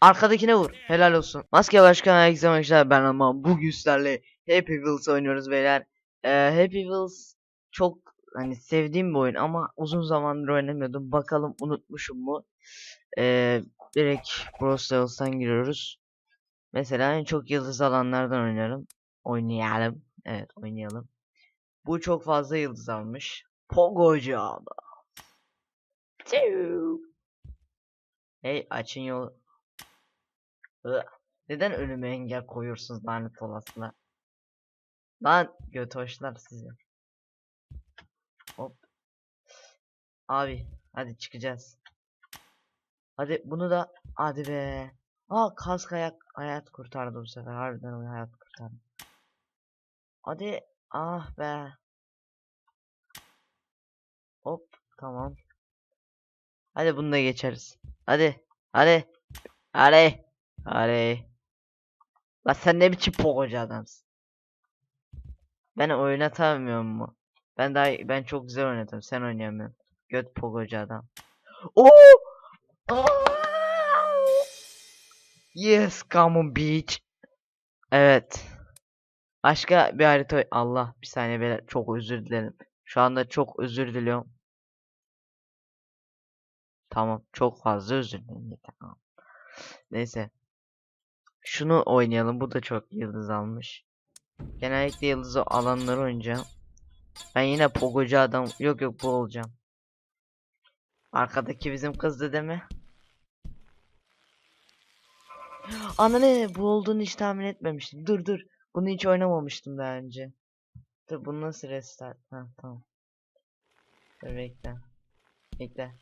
Arkadakine vur. Helal olsun. Maske başkan herkese arkadaşlar ben ama bugün sizlerle Happy Wheels oynuyoruz beyler. Ee, Happy Wheels çok hani sevdiğim bir oyun ama uzun zamandır oynamıyordum. Bakalım unutmuşum mu? Ee, direkt Stars'tan giriyoruz. Mesela en çok yıldız alanlardan oynarım. Oynayalım. Evet oynayalım. Bu çok fazla yıldız almış. Pogocu abi. Hey açın yolu. Neden önüme engel koyuyorsunuz lanet olasılar? Lan götoşlar sizi. Hop. Abi hadi çıkacağız. Hadi bunu da hadi be. Aa kask ayak hayat kurtardı bu sefer. Harbiden o hayat kurtardı. Hadi ah be. Hop tamam. Hadi bunu da geçeriz. Hadi. Hadi. Hadi. Hadi. La sen ne biçim pogocu adamsın. Ben oynatamıyorum mu? Ben daha ben çok güzel oynadım. Sen oynayamıyorsun. Göt pogocu adam. Oo! Yes, come on beach. Evet. Başka bir harita Allah bir saniye beyler çok özür dilerim. Şu anda çok özür diliyorum. Tamam çok fazla özür dilerim. Tamam. Neyse. Şunu oynayalım. Bu da çok yıldız almış. Genellikle yıldızı alanları oynayacağım. Ben yine pogocu adam. Yok yok bu olacağım. Arkadaki bizim kızdı değil mi? Ana ne bu olduğunu hiç tahmin etmemiştim. Dur dur. Bunu hiç oynamamıştım daha önce. Dur bunu nasıl restart? Ha tamam. Dur bekle. Bekle.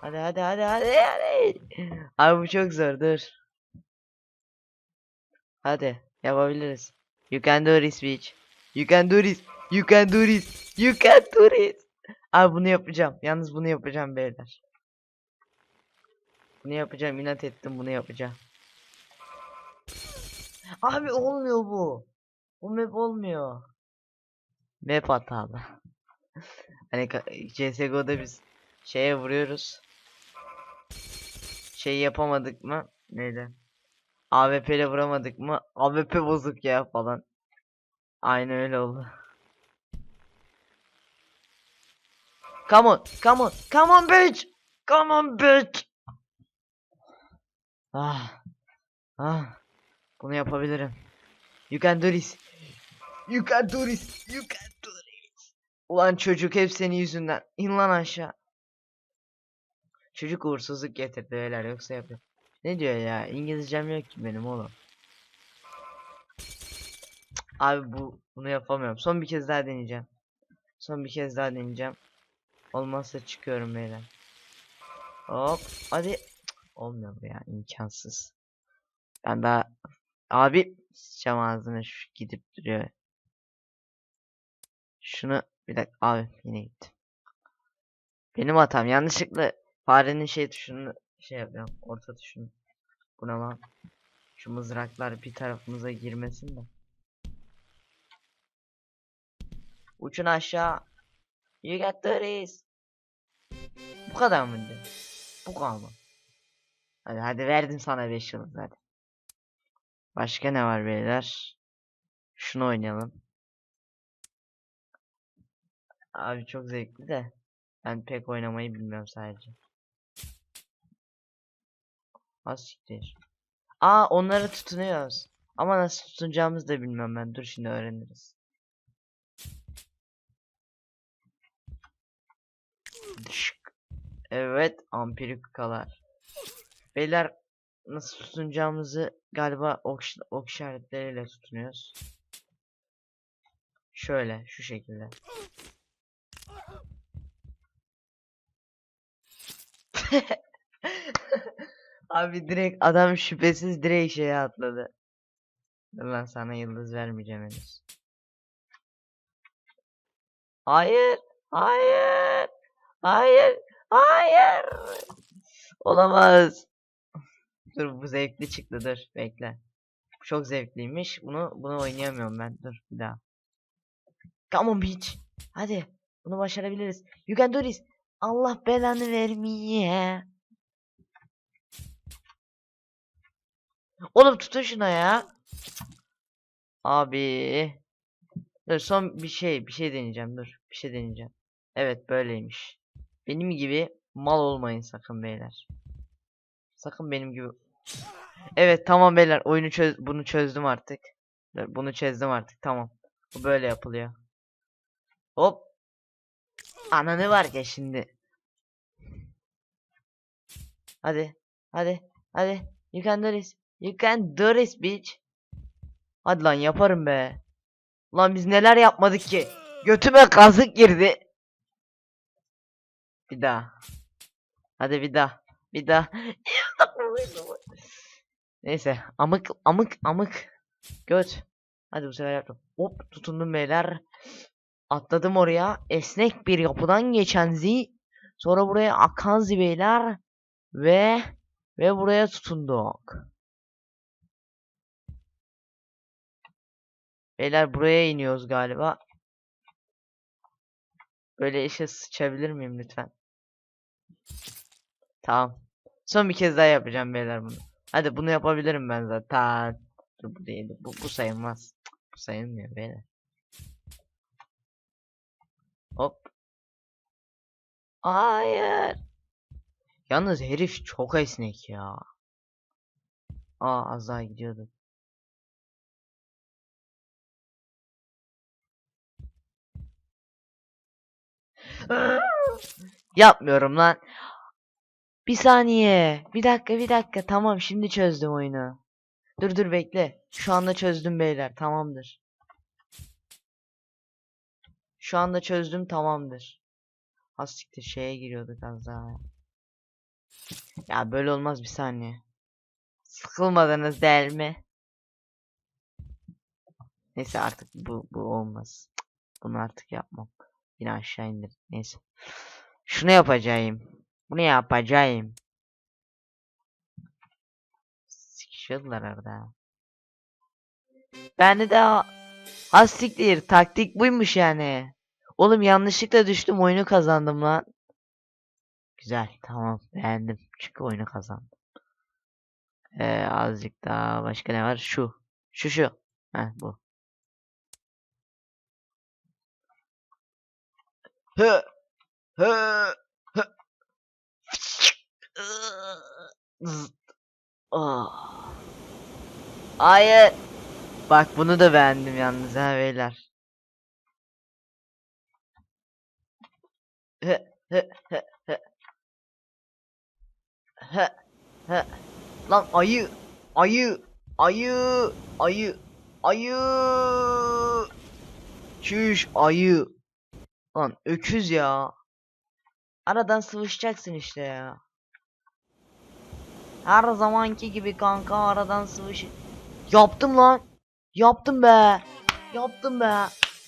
Hadi hadi hadi hadi hadi. Abi bu çok zor dur. Hadi yapabiliriz. You can do this bitch. You can do this. You can do this. You can do this. Abi bunu yapacağım. Yalnız bunu yapacağım beyler. Bunu yapacağım. inat ettim bunu yapacağım. Abi olmuyor bu. Bu map olmuyor. Map hatalı. hani CSGO'da biz şeye vuruyoruz. Şey yapamadık mı? Neydi? AWP ile vuramadık mı? AWP bozuk ya falan. Aynı öyle oldu. Come on, come on, come on bitch! Come on bitch! Ah. Ah. Bunu yapabilirim. You can do this. You can do this. You can do this. Ulan çocuk hep senin yüzünden. İn lan aşağı. Çocuk uğursuzluk getirdi beyler yoksa yapıyor. Ne diyor ya? İngilizcem yok ki benim oğlum. Abi bu bunu yapamıyorum. Son bir kez daha deneyeceğim. Son bir kez daha deneyeceğim. Olmazsa çıkıyorum beyler. Hop hadi. Olmuyor bu ya imkansız. Ben daha abi sıçacağım ağzına şu gidip duruyor. Şunu bir dakika abi yine gitti. Benim hatam yanlışlıkla farenin şey tuşunu şey yapıyorum orta tuşunu. Bu ne lan? Şu mızraklar bir tarafımıza girmesin de. Uçun aşağı. You got this. Bu kadar mıydı? Bu mı? Hadi hadi verdim sana 5 yıldız hadi. Başka ne var beyler? Şunu oynayalım. Abi çok zevkli de. Ben pek oynamayı bilmiyorum sadece. Az siktir. Aa onları tutunuyoruz. Ama nasıl tutunacağımızı da bilmiyorum ben. Dur şimdi öğreniriz. Dışk. Evet ampirikalar. Beyler nasıl tutunacağımızı galiba ok, ok işaretleriyle tutunuyoruz. Şöyle şu şekilde. Abi direkt adam şüphesiz direkt şeye atladı. Lan sana yıldız vermeyeceğim henüz. Hayır, hayır, hayır, hayır. Olamaz. Dur bu zevkli çıktı dur bekle. Çok zevkliymiş. Bunu bunu oynayamıyorum ben. Dur bir daha. Come on bitch. Hadi. Bunu başarabiliriz. You can do this. Allah belanı vermeye. Oğlum tutun şuna ya. Abi. Dur son bir şey bir şey deneyeceğim dur. Bir şey deneyeceğim. Evet böyleymiş. Benim gibi mal olmayın sakın beyler. Sakın benim gibi. Evet tamam beyler oyunu çöz bunu çözdüm artık. Dur, Bunu çözdüm artık tamam. Bu böyle yapılıyor. Hop. Ananı var ya şimdi. Hadi. Hadi. Hadi. This. You can do this bitch. Hadi lan yaparım be. Lan biz neler yapmadık ki? Götüme kazık girdi. Bir daha. Hadi bir daha. Bir daha. Neyse. Amık amık amık. Göt. Hadi bu sefer yaptım. Hop tutundum beyler. Atladım oraya. Esnek bir yapıdan geçen Z. Sonra buraya akan Z beyler. Ve ve buraya tutunduk. Beyler buraya iniyoruz galiba. Böyle işe sıçabilir miyim lütfen? Tamam. Son bir kez daha yapacağım beyler bunu. Hadi bunu yapabilirim ben zaten. Dur bu değil. Bu, bu sayılmaz. Bu sayılmıyor beyler. Hop. Hayır. Yalnız herif çok esnek ya. Aa az daha gidiyordu. Yapmıyorum lan. Bir saniye. Bir dakika bir dakika. Tamam şimdi çözdüm oyunu. Dur dur bekle. Şu anda çözdüm beyler. Tamamdır. Şu anda çözdüm tamamdır. Hastiktir şeye giriyorduk az daha. Ya böyle olmaz bir saniye. Sıkılmadınız değil mi? Neyse artık bu bu olmaz. Bunu artık yapmam. Yine aşağı indir. Neyse. Şunu yapacağım. Bunu yapacağım. Sıkışıyorlar orada. Ben de daha hastiktir. Taktik buymuş yani. Oğlum yanlışlıkla düştüm oyunu kazandım lan. Güzel tamam beğendim. Çünkü oyunu kazandım. Ee, azıcık daha başka ne var? Şu. Şu şu. Heh bu. Hı. Hı. Hı. Ah. Hayır. Bak bunu da beğendim yalnız ha beyler. Hı, hı, hı, hı. Hı, hı. Lan ayı, ayı, ayı, ayı, ayı. Çüş ayı. Lan öküz ya. Aradan sıvışacaksın işte ya. Her zamanki gibi kanka aradan sıvış. Yaptım lan. Yaptım be. Yaptım be.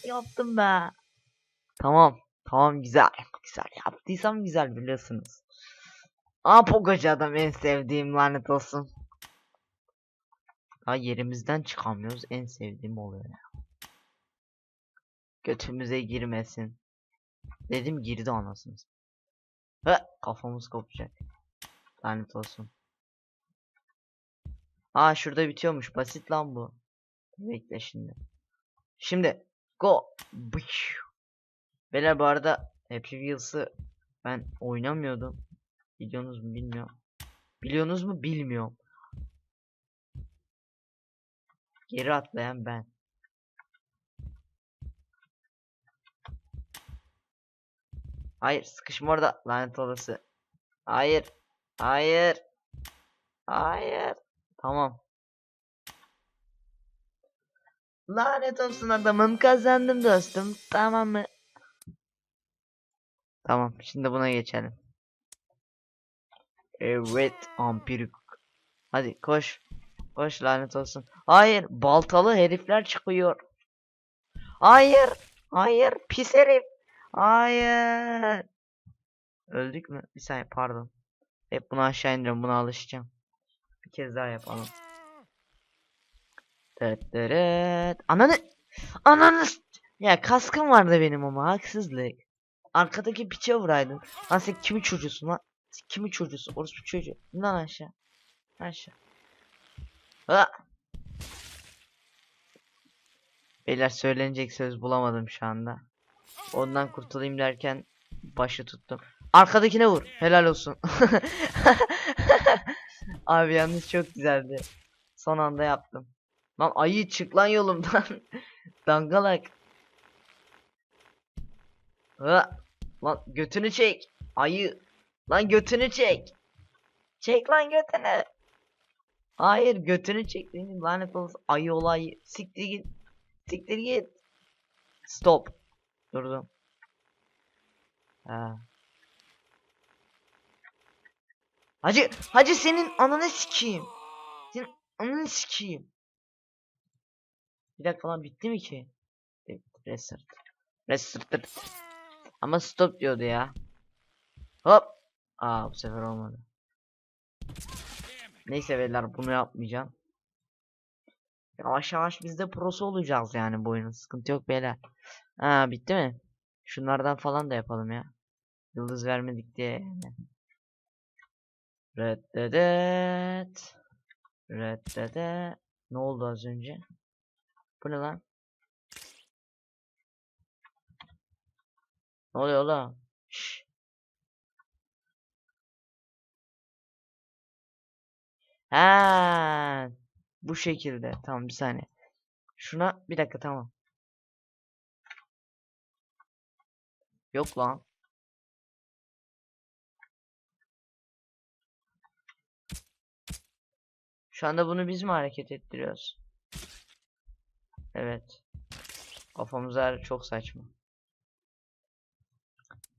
Yaptım be. Tamam. Tamam güzel. Güzel yaptıysam güzel biliyorsunuz. Aa adam en sevdiğim lanet olsun. Ha yerimizden çıkamıyoruz en sevdiğim oluyor ya. Götümüze girmesin. Dedim girdi anasını. Ve kafamız kopacak. Lanet olsun. Aa şurada bitiyormuş. Basit lan bu. Bekle şimdi. Şimdi go. Beyler bu arada Happy Wheels'ı ben oynamıyordum. Biliyorsunuz mu bilmiyorum. Biliyorsunuz mu bilmiyorum. Geri atlayan ben. Hayır sıkışma orada lanet olası. Hayır. Hayır. Hayır. Tamam. Lanet olsun adamım kazandım dostum. Tamam mı? Tamam şimdi buna geçelim. Evet ampirik. Hadi koş. Koş lanet olsun. Hayır baltalı herifler çıkıyor. Hayır. Hayır pis herif. Hayır. Öldük mü? Bir saniye pardon. Hep bunu aşağı indiriyorum buna alışacağım. Bir kez daha yapalım. Dıt dırıt. Ananı. Ananı. Ya kaskım vardı benim ama haksızlık. Arkadaki piçe vuraydın. Lan sen kimi çocuğusun lan? Sen kimi çocuğusun? Bir çocuğu. Lan aşağı. Aşağı. Ha! Beyler söylenecek söz bulamadım şu anda. Ondan kurtulayım derken başı tuttum. Arkadakine vur. Helal olsun. Abi yalnız çok güzeldi. Son anda yaptım. Lan ayı çık lan yolumdan. Dangalak. Ha! Lan götünü çek. Ayı. Lan götünü çek. Çek lan götünü. Hayır götünü çek benim lanet olsun ayı olayı. Siktir git. Siktir git. Stop. Durdum. Ha. Hacı, hacı senin ananı sikeyim. Senin ananı sikeyim. Bir dakika lan bitti mi ki? Restart. Restart. Ama stop diyordu ya. Hop. Aa bu sefer olmadı. Neyse beyler bunu yapmayacağım. Yavaş yavaş biz de prosu olacağız yani bu oyunun. Sıkıntı yok beyler. Ha bitti mi? Şunlardan falan da yapalım ya. Yıldız vermedik diye. Reddedet. Reddede. Ne oldu az önce? Bu ne lan? Ne oluyor lan? Şşş. Ha, bu şekilde. Tamam bir saniye. Şuna bir dakika tamam. Yok lan. Şu anda bunu biz mi hareket ettiriyoruz? Evet. Kafamıza çok saçma.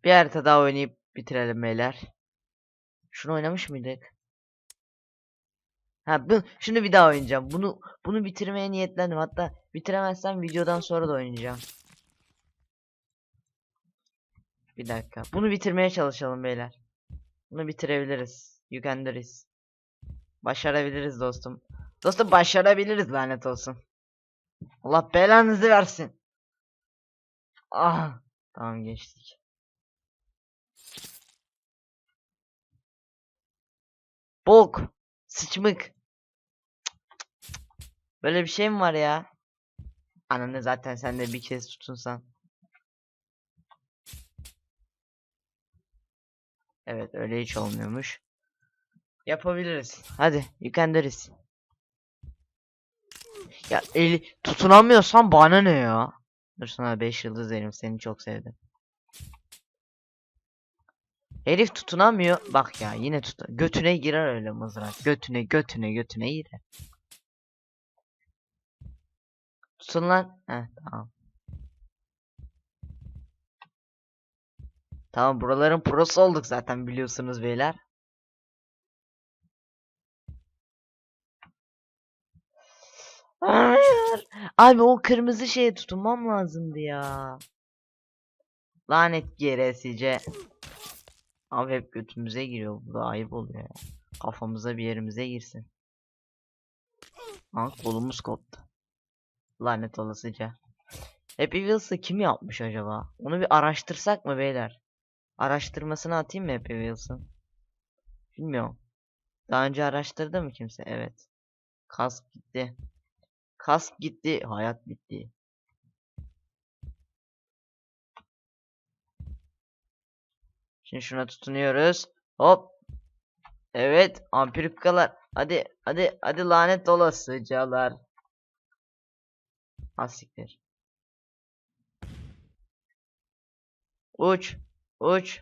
Bir harita daha oynayıp bitirelim beyler. Şunu oynamış mıydık? Ha bu şimdi bir daha oynayacağım. Bunu bunu bitirmeye niyetlendim. Hatta bitiremezsem videodan sonra da oynayacağım. Bir dakika. Bunu bitirmeye çalışalım beyler. Bunu bitirebiliriz. This. Başarabiliriz dostum. Dostum başarabiliriz lanet olsun. Allah belanızı versin. Ah. Tamam geçtik. Bok. Sıçmık. Böyle bir şey mi var ya? Ananı zaten sen de bir kez tutunsan. Evet öyle hiç olmuyormuş. Yapabiliriz. Hadi this. Ya eli tutunamıyorsan bana ne ya? Dur sana 5 yıldız verim seni çok sevdim. Herif tutunamıyor. Bak ya yine tut. Götüne girer öyle mızrak. Götüne götüne götüne girer. Tutun lan. Heh tamam. Tamam buraların prosu olduk zaten biliyorsunuz beyler. Hayır. Abi o kırmızı şeye tutunmam lazımdı ya. Lanet geresice. Abi hep götümüze giriyor. Bu da ayıp oluyor ya. Kafamıza bir yerimize girsin. Ha kolumuz koptu. Lanet olasıca. Happy Wheels'ı kim yapmış acaba? Onu bir araştırsak mı beyler? Araştırmasını atayım mı Happy Wheels'ın? Bilmiyorum. Daha önce araştırdı mı kimse? Evet. Kask gitti. Kask gitti. Hayat bitti. Şimdi şuna tutunuyoruz. Hop. Evet. Amprikalar. Hadi. Hadi. Hadi lanet olasıcalar. Asiktir. Uç. Uç.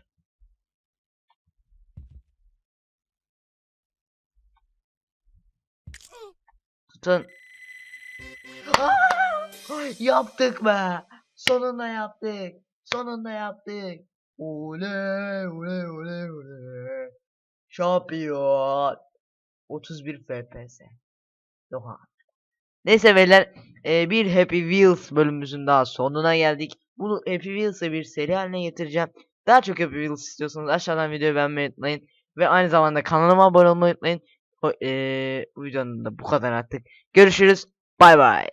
Tutun. Yaptık be. Sonunda yaptık. Sonunda yaptık. Oley oley oley oley. Şampiyon. 31 FPS. Yok ha. Neyse beyler e, bir Happy Wheels bölümümüzün daha sonuna geldik. Bunu Happy Wheels'e bir seri haline getireceğim. Daha çok Happy Wheels istiyorsanız aşağıdan videoyu beğenmeyi unutmayın. Ve aynı zamanda kanalıma abone olmayı unutmayın. O, e, bu videonun da bu kadar artık. Görüşürüz. Bay bay.